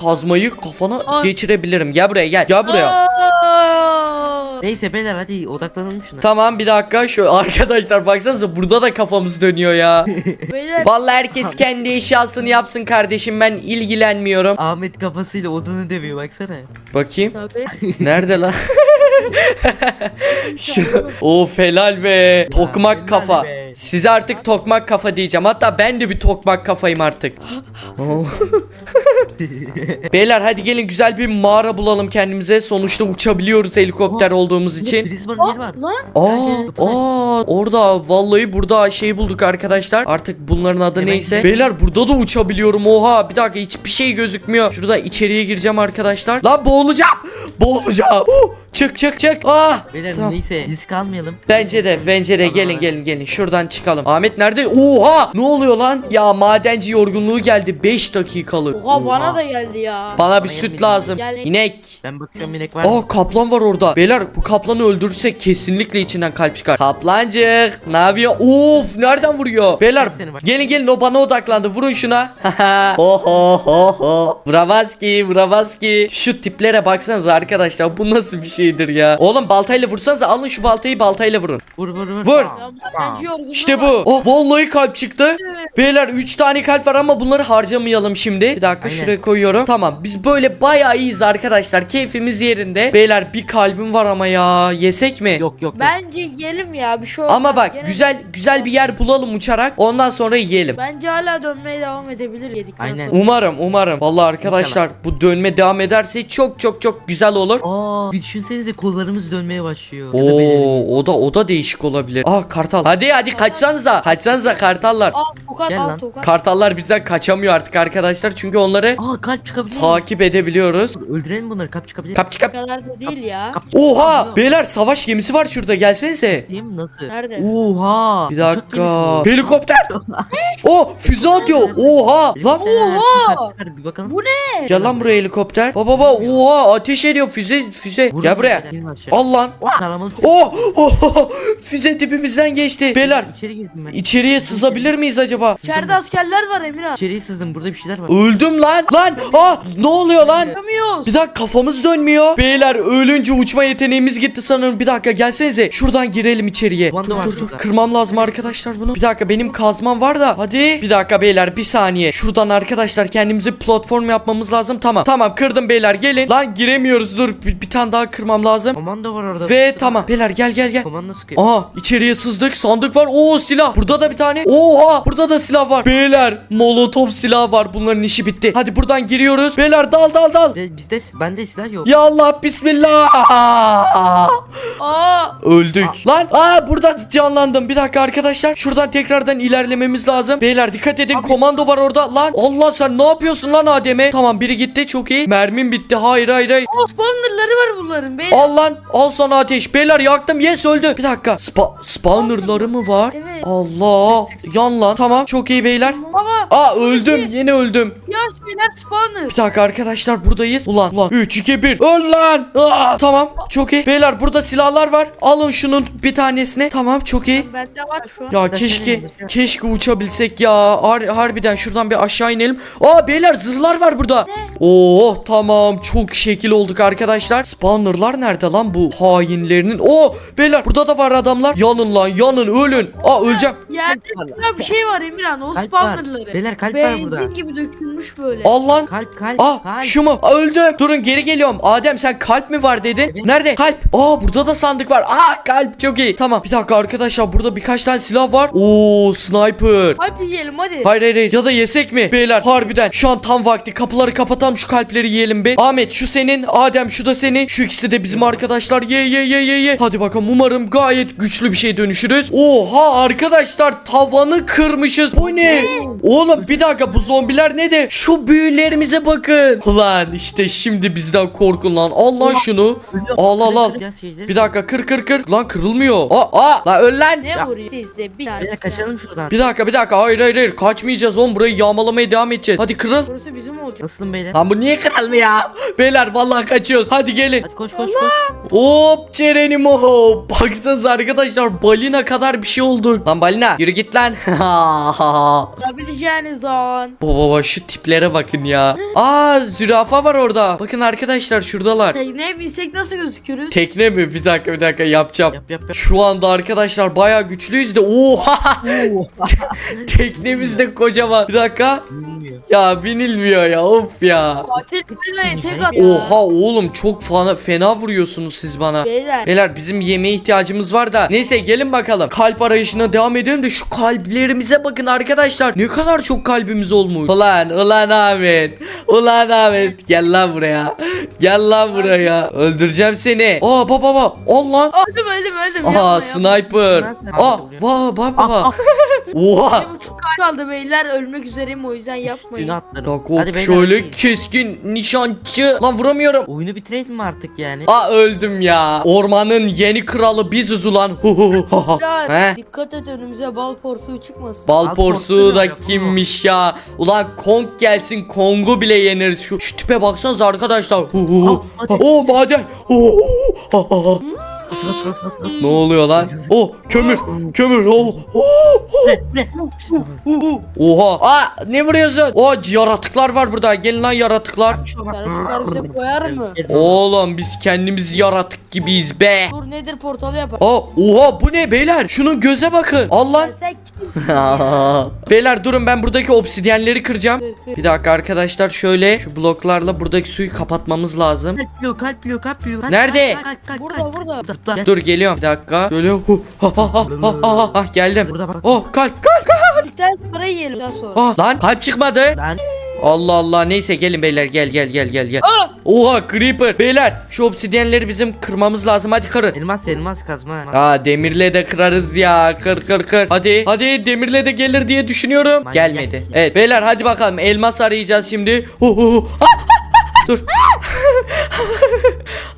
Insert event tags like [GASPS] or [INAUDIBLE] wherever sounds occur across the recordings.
kazmayı kafana Ay. geçirebilirim. Gel buraya gel. Gel buraya. Aa! Neyse beyler hadi odaklanalım şuna. Tamam bir dakika şu arkadaşlar baksanıza burada da kafamız dönüyor ya. [LAUGHS] Beyler Vallahi herkes kendi eşyasını yapsın kardeşim ben ilgilenmiyorum. Ahmet kafasıyla odunu dövüyor baksana. Bakayım. tabii. Nerede lan? [LAUGHS] Şu- of helal be. Tokmak kafa. be. Size artık tokmak kafa diyeceğim. Hatta ben de bir tokmak kafayım artık. [LAUGHS] Beyler hadi gelin güzel bir mağara bulalım kendimize. Sonuçta uçabiliyoruz helikopter olduğumuz için. Prizmanın yeri var. Lan Aa, aa, orada vallahi burada şey bulduk arkadaşlar. Artık bunların adı Hemen neyse. gidelim. Beyler burada da uçabiliyorum. Oha bir dakika hiçbir şey gözükmüyor. Şurada içeriye gireceğim arkadaşlar. Lan boğulacağım. Boğulacağım. Huh, çık çık çık. Ah. Beyler Tamam. neyse risk almayalım. Bence de bence de Tamam, gelin gelin gelin şuradan çıkalım. Ahmet nerede? Oha! Ne oluyor lan? Ya madenci yorgunluğu geldi 5 dakikalık. oha bana da geldi ya. Bana bir Bana süt yemin lazım. Gel. İnek. Ben bakıyorum inek var mı? Aa kaplan var orada. Beyler bu kaplanı öldürürsek kesinlikle içinden kalp çıkar. Kaplancık ne yapıyor? Of nereden vuruyor? Beyler Bak seni bak. gelin gelin o bana odaklandı. Vurun şuna. Oho [LAUGHS] ho ho. Bravaski bravaski. Şu tiplere baksanıza arkadaşlar. Bu nasıl bir şeydir ya? Oğlum baltayla vursanıza alın şu baltayı baltayla vurun. Vur vur vur. Vur. Ya yorgunluğu İşte bu. Oh vallahi kalp çıktı. Beyler 3 tane kalp var ama bunları harcamayalım şimdi. Bir dakika Aynen. şuraya koyuyorum. Tamam biz böyle bayağı iyiyiz arkadaşlar. Keyfimiz yerinde. Beyler bir kalbim var ama ya. Yesek mi? Yok yok. yok. Bence yiyelim ya bir şey olmaz. Ama bak Gene- güzel güzel bir yer bulalım uçarak. Ondan sonra yiyelim. Bence hala dönmeye devam edebilir yedikten Aynen. sonra. Umarım umarım. Vallahi arkadaşlar bu dönme devam ederse çok çok çok güzel olur. Aa, bir düşünsenize kollarımız dönmeye başlıyor. Ya da bedenimiz. Oo o da o da değişik olabilir. Aa kartal. Hadi hadi kaçsanıza. Kaçsanıza kartallar. Al tokat Gel al lan. tokat. Kartallar bizden kaçamıyor artık arkadaşlar. Çünkü onları Aa kalp takip edebiliyoruz. Öldürelim bunları kalp çıkabilir. Kap kadar da değil ya. Kap- Oha! Kap- Beyler savaş gemisi var şurada gelsenize. Değil mi nasıl? Nerede? Oha. Bir uçak gemisi dakika. bu. Helikopter. [LAUGHS] oh füze atıyor. Oha. Lan Helikopter, Oha! Bir bakalım. Bu ne? gel lan buraya helikopter. Baba baba oha ateş ediyor füze füze. Vurun Gel buraya. beyler, inin aşağı. Al lan. Taramalı- Oh, oh, füze dibimizden geçti. Beyler İçeri girdim ben. içeriye sızabilir miyiz acaba? İçeride askerler var Emirhan. İçeriye sızdım burada bir şeyler var. Öldüm lan. Lan. Ah ne oluyor lan? Çıkamıyoruz. Bir dakika kafamız dönmüyor. Beyler ölünce uçma yeteneğimiz gitti sanırım. Bir dakika gelsenize. Şuradan girelim içeriye. Kumanda dur var dur dur. şurada. Kırmam lazım arkadaşlar bunu. Bir dakika benim kazmam var da. Hadi. Bir dakika beyler bir saniye. Şuradan arkadaşlar kendimize platform yapmamız lazım. Tamam. Tamam kırdım beyler gelin. Lan giremiyoruz dur. Bir, bir tane daha kırmam lazım. Komando var orada. Ve tamam. Beyler gel gel gel. Komando sıkıyor. Aha içeriye sızdık. Sandık var. Oo silah. Burada da bir tane. Oha burada da silah var. Beyler molotov silah var. Bunların işi bitti. Hadi buradan giriyoruz. Beyler dal dal dal. Bizde bende silah yok. Ya Allah bismillah. [LAUGHS] Aa. Öldük. Lan aa burada canlandım. Bir dakika arkadaşlar. Şuradan tekrardan ilerlememiz lazım. Beyler dikkat edin. Komando var orada. Lan Allah sen ne yapıyorsun lan Adem'e? Tamam biri gitti. Çok iyi. Mermim bitti. Hayır hayır hayır. O spawnerları var bunların. Beyler. Al lan. Al sana ateş. Beyler yaktım. Yes öldü. Bir dakika. Spa spawnerları mı var? Evet. Allah. Yan lan. Tamam. Çok iyi beyler. Baba. Aa öldüm. Yine öldüm Şeyler spawner. Bir dakika arkadaşlar buradayız. Ulan ulan. 3 2 1 Öl lan. Aa, Tamam çok iyi. Beyler burada silahlar var. Alın şunun bir tanesini. Tamam çok iyi. Bende var şu an. ya keşke keşke uçabilsek ya. Har- harbiden şuradan bir aşağı inelim. Aa beyler zırhlar var burada. Oo tamam. Çok şekil olduk arkadaşlar. Spawnerlar nerede lan bu hainlerinin? Oo beyler burada da var adamlar. Yanın lan yanın ölün. Aa öleceğim. Yerde bir şey var Emirhan. O Kalp var. spawnerları. Beyler kalp var burada. Benzin gibi dökülmüş böyle. Al lan Kalp kalp Aa kalp. şu mu? Aa, Öldüm. Durun geri geliyorum. Adem sen kalp mi var dedin? Evet. Nerede? Kalp. Aa burada da sandık var. Aa kalp çok iyi. Tamam bir dakika arkadaşlar burada birkaç tane silah var. Oo sniper. Hadi yiyelim hadi. Hayır hayır hayır. ya da yesek mi? Beyler harbiden şu an tam vakti kapıları kapatalım şu kalpleri yiyelim be. Ahmet şu senin Adem şu da senin şu ikisi de bizim arkadaşlar ye ye ye ye ye. Hadi bakalım umarım gayet güçlü bir şey dönüşürüz. Oha arkadaşlar tavanı kırmışız. Bu ne? Oğlum bir dakika bu zombiler ne de şu büyülerimize bakın. Ulan işte şimdi bizden korkun lan. Al lan şunu. Al al al. Bir dakika kır kır kır. Lan kırılmıyor. Aa aa lan öl lan. Ne Ya. vuruyor size bir. Beyler kaçalım şuradan. Bir dakika bir dakika hayır hayır hayır kaçmayacağız oğlum burayı yağmalamaya devam edeceğiz. Hadi kırıl. Burası bizim olacak. Nasılsın beyler? Lan bu niye kırılmıyor ya? Beyler vallahi kaçıyoruz. Hadi gelin. Hadi koş koş koş. Hop Cerenimo. Baksanıza arkadaşlar balina kadar bir şey olduk. Lan balina yürü git lan. [LAUGHS] Yapabileceğiniz an. Baba baba şu tiplere bakın ya. Aa zürafa var orada. Bakın arkadaşlar şuradalar. Tekneye binsek nasıl gözükürüz? Tekne mi? Bir dakika bir dakika yapacağım. Yap yap yap. Şu anda arkadaşlar bayağı güçlüyüz de oha [LAUGHS] teknemiz de kocaman. Bir dakika. Ya binilmiyor ya of ya. Tek at. Oha oğlum çok fena, fena vuruyorsunuz siz bana. Beyler. Beyler bizim yemeğe ihtiyacımız var da. Neyse gelin bakalım. Kalp arayışına devam edelim de şu kalplerimize bakın arkadaşlar. Ne kadar çok kalbimiz olmuş. Ulan ulan Ahmet. Ulan Ahmet gel lan buraya. Gel lan buraya. Öldüreceğim seni. Aa baba baba. Al lan. Öldüm öldüm öldüm. Aa sniper. Aa vah baba baba. Oha. Buçuk kalp kaldı beyler. Ölmek üzereyim o yüzden yapmayın. Üstüne atlarım. Bak o şöyle keskin nişancı. Lan vuramıyorum. Oyunu bitirelim mi artık yani? Aa öldüm ya. Ormanın yeni kralı biziz ulan. He? dikkat et önümüze bal porsuğu çıkmasın. Bal porsuğu da kimmiş ya? Ulan Kong gelsin Kong'u bile yeneriz. Şu, şu tipe baksanıza arkadaşlar. Aa, hadi. Oo maden. Hu hu hu. Ha, Kas kas kas kas kas. Ne oluyor lan? Oh kömür. Kömür. Oh. oh, oh. Oha. Aa ne vuruyorsun? Oo yaratıklar var burada. Gelin lan yaratıklar. Yaratıklar bize koyar mı? Oğlum biz kendimiz yaratık gibiyiz be. Dur nedir portalı yapar. Aa oha bu ne beyler? Şunun göze bakın. Allah. Sen, [LAUGHS] beyler durun ben buradaki obsidyenleri kıracağım. Kır, kır. Bir dakika arkadaşlar şöyle şu bloklarla buradaki suyu kapatmamız lazım. Kalp yiyor kalp yiyor kalp. Kalp, Nerede? kalp, kalp, kalp, Burada, burada. Gel. Dur geliyorum bir dakika. Şöyle hu ha ha ha ha ha ha, ha geldim. Burada bak. Oh kalp kalp kalp. Öldükten sonra yiyelim daha sonra. Ah lan kalp çıkmadı. Lan. Allah Allah neyse gelin beyler gel gel gel gel gel. Aa! Oha creeper. Beyler şu obsidyenleri bizim kırmamız lazım hadi kırın. Elmas elmas kazma. Aa demirle de kırarız ya. Kır kır kır. Hadi hadi demirle de gelir diye düşünüyorum. Manyak. Gelmedi. Evet beyler hadi bakalım elmas arayacağız şimdi. Hu hu hu. Ah, ah, ah. Dur. [LAUGHS]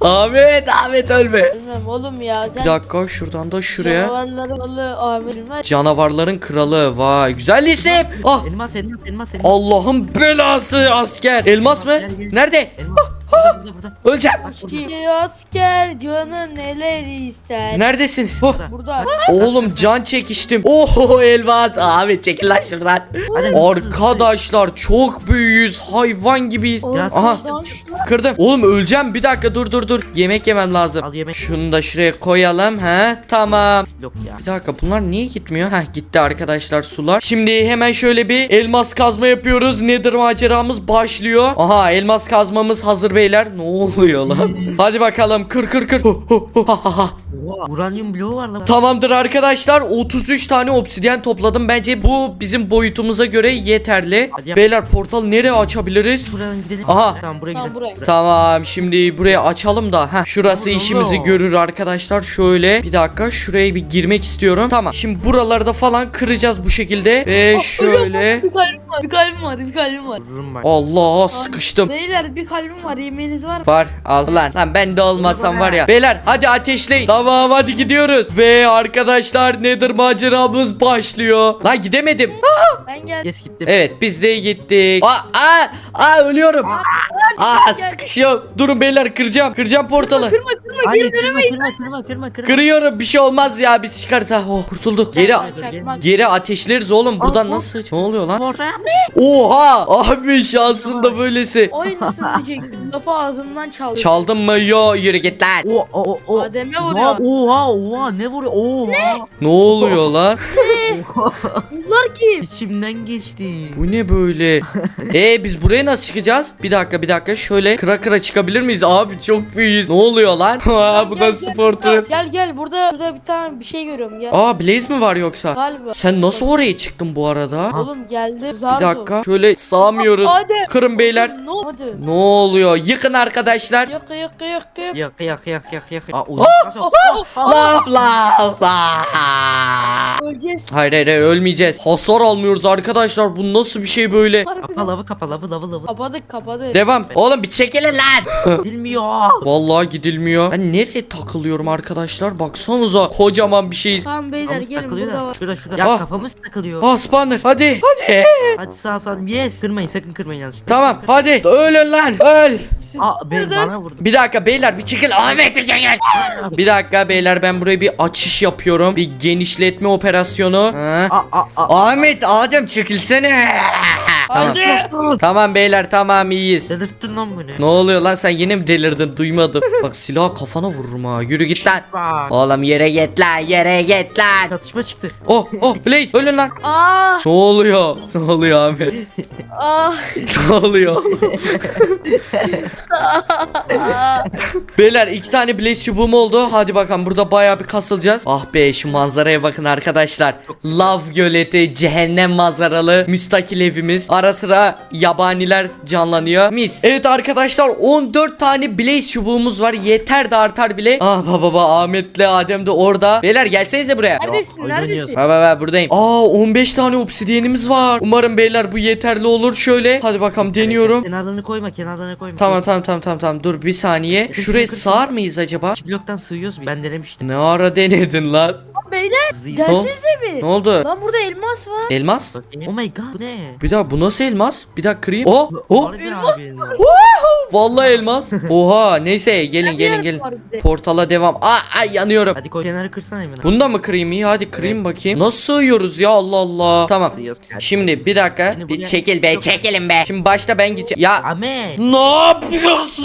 Ahmet Ahmet ölme. Bilmem oğlum ya sen Bir dakika şuradan da şuraya. canavarları alı amirim ver. Canavarların kralı. Vay güzel isim. Ah Elmas elmas elmas elmas. Allah'ın belası asker. Elmas mı? Gel, gel. Nerede? Elmas. Burada burada burada. Öleceğim. Bak burada. Asker canın neler ister. Neredesiniz? Oh. Burada. Oğlum can çekiştim. Oh elmas. Ahmet çekil lan şuradan. Hadi, Arkadaşlar çok büyüyüz. Hayvan gibiyiz. Oğlum, Aha. Kırdım. Oğlum öleceğim. Bir dakika dur dur dur. Yemek yemem lazım. Al yemek. Şunu da şuraya koyalım. He tamam. Yok ya. Bir dakika bunlar niye gitmiyor? Heh gitti arkadaşlar sular. Şimdi hemen şöyle bir elmas kazma yapıyoruz. Nedir maceramız başlıyor. Aha elmas kazmamız hazır beyler. Ne oluyor lan? Hadi bakalım kır kır kır. Hu, hu, hu, ha, ha, ha. Oha. Uranyum bloğu var lan. Tamamdır arkadaşlar 33 tane obsidyen topladım. Bence bu bizim boyutumuza göre yeterli. Hadi yap. Beyler portal nereye açabiliriz? Buradan gidelim. Aha. Tamam buraya Tamam, gidelim. buraya. Tamam şimdi buraya açalım da heh, şurası Bravo. işimizi görür arkadaşlar şöyle bir dakika şuraya bir girmek istiyorum tamam şimdi buralarda falan kıracağız bu şekilde ve şöyle Bir kalbim var, bir kalbim var, bir kalbim var. Vururum bak. Allah sıkıştım Beyler bir kalbim var, yemeğiniz var mı? Var al lan lan ben de olmasam var ya Beyler hadi ateşleyin Tamam hadi gidiyoruz. Ve arkadaşlar nedir maceramız başlıyor. Lan gidemedim. Ben geldim. Yes gittim. Evet biz de gittik. Aa, aa, aa ölüyorum. Aa sıkışıyorum. Durun beyler kıracağım Kıracağım portalı. Kırma kırma Hayır geri kırma dönemeyiz. kırma. kırma kırma kırma. Kırıyorum bir şey olmaz ya biz çıkarız ha oh, kurtulduk. Geri geri ateşleriz oğlum. Buradan Aa, nasıl ne oluyor lan. Oha! Abi şansın da böylesi. Aynısını diyecektim. [LAUGHS] Lafı ağzımdan çaldı. Çaldın mı yo yürü git lan O o o o. Adem'e Ya, vuruyor. Oha oha ne vuruyor? Oha. Ne oluyor lan [LAUGHS] [LAUGHS] Bunlar kim? İçimden geçti. Bu ne böyle? [LAUGHS] e biz buraya nasıl çıkacağız? Bir dakika bir dakika şöyle kıra kıra çıkabilir miyiz? Abi çok büyüyüz. Ne oluyor lan? [LAUGHS] Aa, bu nasıl gel, fortress? Gel gel burada burada bir tane bir şey görüyorum gel. Aa Blaze mi var yoksa? Galiba. Sen nasıl oraya çıktın bu arada? Oğlum geldi. Zar Bir dakika. Şöyle sağmıyoruz. Hadi. Kırın beyler. Ne oldu? Ne oluyor? Yıkın arkadaşlar. Yok yok yok yok. Yak yak yak yak yak. Aa uyuz. La la la. Öleceğiz. Hayır hayır hayır, ölmeyeceğiz. Hasar almıyoruz arkadaşlar. Bu nasıl bir şey böyle? Kapa lavı kapa lavı lavı lavı. Kapadık kapadık. Devam. Oğlum bir çekilin lan. [LAUGHS] Bilmiyor. Vallahi gidilmiyor. Ben nereye takılıyorum arkadaşlar? Baksanıza kocaman bir şey. Tamam beyler Kafamız gelin takılıyor burada da. var. Şurada şurada. Ah. Ya kafamız takılıyor. Ah spawner hadi. Hadi. Hadi sağ sağ. Yes. Kırmayın sakın kırmayın yanlışlıkla. Tamam hadi. Ölün lan. Öl. Aa ben bana vurdu. Bir dakika beyler bir çekil Ahmet bir çekil. Bir dakika beyler ben buraya bir açış yapıyorum. Bir genişletme operasyonu. Ha. Aa aa aa. Ahmet Adem çekilsene. Tamam. Hadi. tamam beyler tamam iyiyiz. Delirttin lan beni. Ne oluyor lan sen yine mi delirdin duymadım. [LAUGHS] Bak silah kafana vururum ha yürü git lan. Bak. Oğlum yere git lan yere git lan. Çatışma çıktı. Oh oh Blaze ölün lan. Ah Ne oluyor? [LAUGHS] Ne oluyor Ahmet? ah. [LAUGHS] Ne oluyor? Beyler iki tane Blaze çubuğum oldu. Hadi bakalım burada bayağı bir kasılacağız. Ah be şu manzaraya bakın arkadaşlar. Lav göleti, cehennem manzaralı müstakil evimiz. Ara sıra yabaniler canlanıyor. Mis. Evet arkadaşlar 14 tane Blaze çubuğumuz var. Yeter de artar bile. Ah baba baba Ahmet'le Adem de orada. Beyler gelsenize buraya. Neredesin? Neredesin? Baba baba buradayım. Aa 15 tane obsidiyenimiz var. Umarım beyler bu yeterli olur. Şöyle hadi bakalım deniyorum. Kenarlarını koyma kenarlarını koyma. Tamam tamam tamam tamam tamam dur bir saniye. Şuraya sığar mıyız acaba? İki bloktan sığıyoruz. Ben denemiştim. Ne ara denedin lan? Beyler Sığıyız. gelsenize bir. Ne oldu? Lan burada elmas var. Elmas? Oh my god bu ne? Bir daha bu nasıl elmas? Bir daha kırayım. Oh oh Harbi abi elmas. vallahi elmas. Oha neyse gelin gelin gelin. Portala devam. Aa ay yanıyorum. Hadi koy kenarı kırsana Emine. Bunu da mı kırayım iyi? Hadi kırayım bakayım. Nasıl sığıyoruz ya Allah Allah. Tamam. Sığıyoruz. Şimdi bir dakika. Beni Bir buraya- çekil be çekilin be. Şimdi başta ben gideceğim. Ya Ahmet. ne yapıyorsun?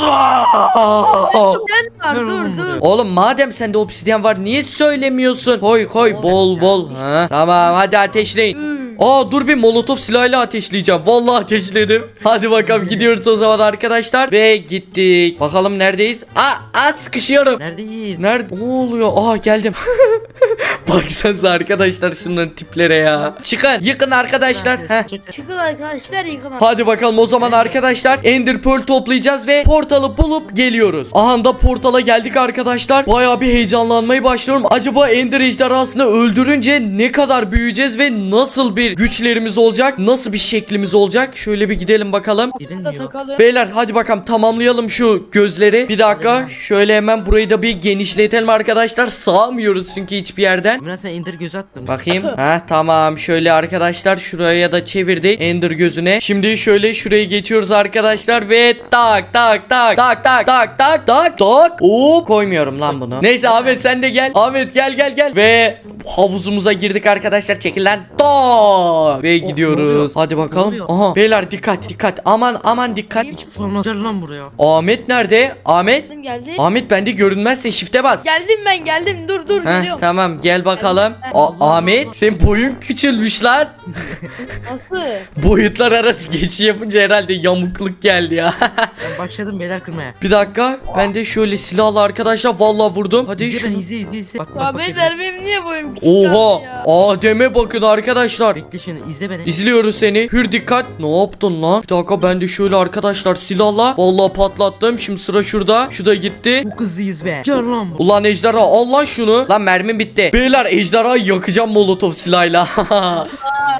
Ben var Dur dur oğlum madem sende obsidyen var niye söylemiyorsun? Koy koy bol bol. Ha, tamam hadi ateşleyin. Üf. Aa dur bir molotof silahıyla ateşleyeceğim. Vallahi ateşledim. Hadi bakalım gidiyoruz o zaman arkadaşlar. Ve gittik. Bakalım neredeyiz? Aa, aa sıkışıyorum. Neredeyiz? Nerede? Ne oluyor? Aa geldim. [LAUGHS] Baksanıza arkadaşlar şunların tiplere ya. Çıkın yıkın arkadaşlar. Heh. Çık. Çıkın arkadaşlar yıkın. Hadi bakalım o zaman arkadaşlar Ender Pearl toplayacağız ve portalı bulup geliyoruz. Aha da portala geldik arkadaşlar. Baya bir heyecanlanmaya başlıyorum. Acaba Ender ejderhasını öldürünce ne kadar büyüyeceğiz ve nasıl bir güçlerimiz olacak? Nasıl bir şeklimiz olacak? Şöyle bir gidelim bakalım. Da takalım. Beyler hadi bakalım tamamlayalım şu gözleri. Bir dakika şöyle hemen burayı da bir genişletelim arkadaşlar. Sağmıyoruz çünkü hiçbir yerden. Emine sen indir göz attın. Bakayım. [LAUGHS] ha tamam. Şöyle arkadaşlar şuraya da çevirdik. Ender gözüne. Şimdi şöyle şuraya geçiyoruz arkadaşlar ve tak tak tak tak tak tak tak tak tak. Hop koymuyorum lan bunu. Neyse Ahmet sen de gel. Ahmet gel gel gel. Ve havuzumuza girdik arkadaşlar. Çekil lan. Tak. Ve oluyor? gidiyoruz. Hadi bakalım. oluyor? Aha. Beyler dikkat dikkat. Aman aman dikkat. Hiç forma Gel lan buraya. Ahmet nerede? Ahmet. Geldim geldim. Ahmet bende görünmezsin. Shift'e bas. Geldim ben geldim dur dur Heh, geliyorum. tamam gel bakalım. A- Ahmet senin boyun küçülmüş lan. [LAUGHS] Nasıl? Boyutlar arası geçiş yapınca herhalde yamukluk geldi ya. [LAUGHS] Ben başladım beyler kırmaya. bir dakika ben de şöyle silahla arkadaşlar vallahi vurdum. Hadi İzle şunu. izle izle izle. Bak bak Ya bak. beyler benim niye boyum küçük Oha kaldı ya? Adem'e bakın arkadaşlar. Bekle şimdi izle beni. İzliyoruz seni. Hür dikkat. Ne yaptın lan? Bir dakika ben de şöyle arkadaşlar silahla. Vallahi patlattım. Şimdi sıra şurada. Şu da gitti. Çok hızlıyız be. Gel lan bu. Ulan ejderha al lan şunu. Lan mermim bitti. Beyler ejderhayı yakacağım molotof silahıyla. [LAUGHS]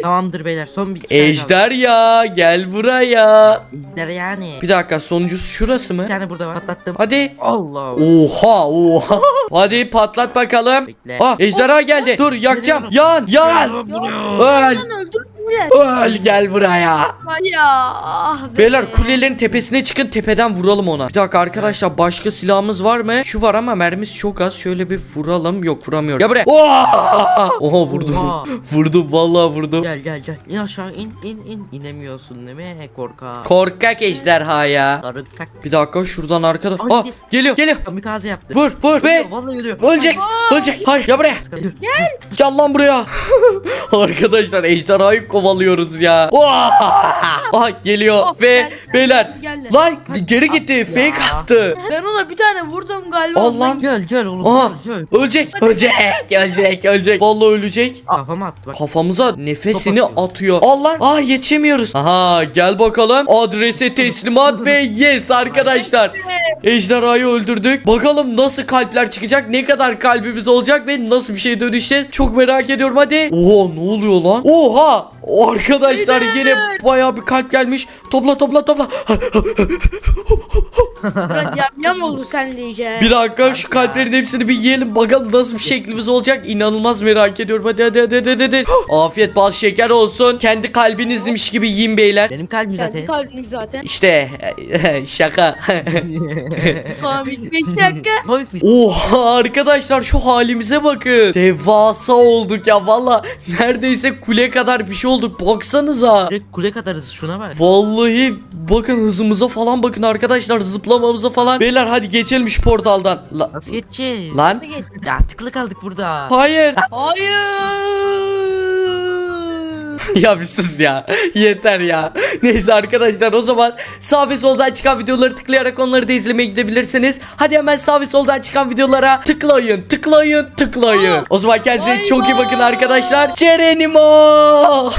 Tamamdır beyler son bir Ejder ya gel buraya. Ejder yani. Bir dakika sonuncusu şurası mı? Bir tane burada var. Patlattım. Hadi. Allah. Oha oha. Hadi patlat bakalım. Bekle. Ah ejderha geldi. Dur yakacağım. Yan yan. Öl. Bile. Öl gel buraya. Ay ya. Ah be. Beyler kulelerin tepesine çıkın tepeden vuralım ona. Bir dakika arkadaşlar başka silahımız var mı? Şu var ama mermisi çok az. Şöyle bir vuralım. Yok vuramıyorum. Ya buraya. Oha, Oha vurdum. Oha. vurdum vallahi vurdum. Gel gel gel. İn aşağı in in in. İnemiyorsun değil mi? Korkak. Korkak ejderha ya. Korkak. Bir dakika şuradan arkada. Ay, Ah geliyor geliyor. Kamikaze yaptı. Vur vur ve Ölüyor, Vallahi ölüyor. ölecek. Ölecek. Hayır ya buraya. Gel. Gel lan buraya. [LAUGHS] Arkadaşlar ejderhayı kovalıyoruz ya. Ah geliyor Of, ve geldi, beyler geldi, geldi. lan geri gitti fake attı. Ben ona bir tane vurdum galiba. Al ondan lan. Gel gel oğlum. Aha. Gel gel. Ölecek ölecek ölecek ölecek. Vallahi ölecek. Kafama attı bak. Kafamıza nefesini atıyor. atıyor. Al lan. Aa yetişemiyoruz. Aha gel bakalım. Adrese teslimat ve yes arkadaşlar. Ejderhayı öldürdük. Bakalım nasıl kalpler çıkacak? Ne kadar kalbimiz olacak ve nasıl bir şey dönüşeceğiz? Çok merak ediyorum hadi. Oha ne oluyor lan? Oha! Arkadaşlar yine bayağı bir kalp gelmiş. Topla topla topla. Murat yam yam oldu sen iyice. Bir dakika şu kalplerin hepsini bir yiyelim. Bakalım nasıl bir şeklimiz olacak. İnanılmaz merak ediyorum. Hadi hadi hadi hadi hadi. [GASPS] Afiyet bal şeker olsun. Kendi kalbinizmiş gibi yiyin beyler. Benim kalbim Kendi zaten. kalbim zaten. İşte [LAUGHS] şaka. [LAUGHS] Tamam 5 dakika. Komik bir Oha arkadaşlar şu halimize bakın. Devasa olduk ya. Valla neredeyse kule kadar bir şey olduk. Baksanıza. Direkt kule kadarız. Şuna bak. Vallahi bakın hızımıza falan bakın arkadaşlar zıplamamıza falan Beyler hadi geçelim şu portaldan La- Nasıl geçeceğiz? Lan Ya tıklı kaldık burada. hayır Hayır. [LAUGHS] ya bir sus ya. Yeter ya. Neyse arkadaşlar o zaman sağ ve soldan çıkan videoları tıklayarak onları da izlemeye gidebilirsiniz. Hadi hemen sağ ve soldan çıkan videolara tıklayın, tıklayın, tıklayın. O zaman kendinize çok iyi bakın arkadaşlar. Cerenimo.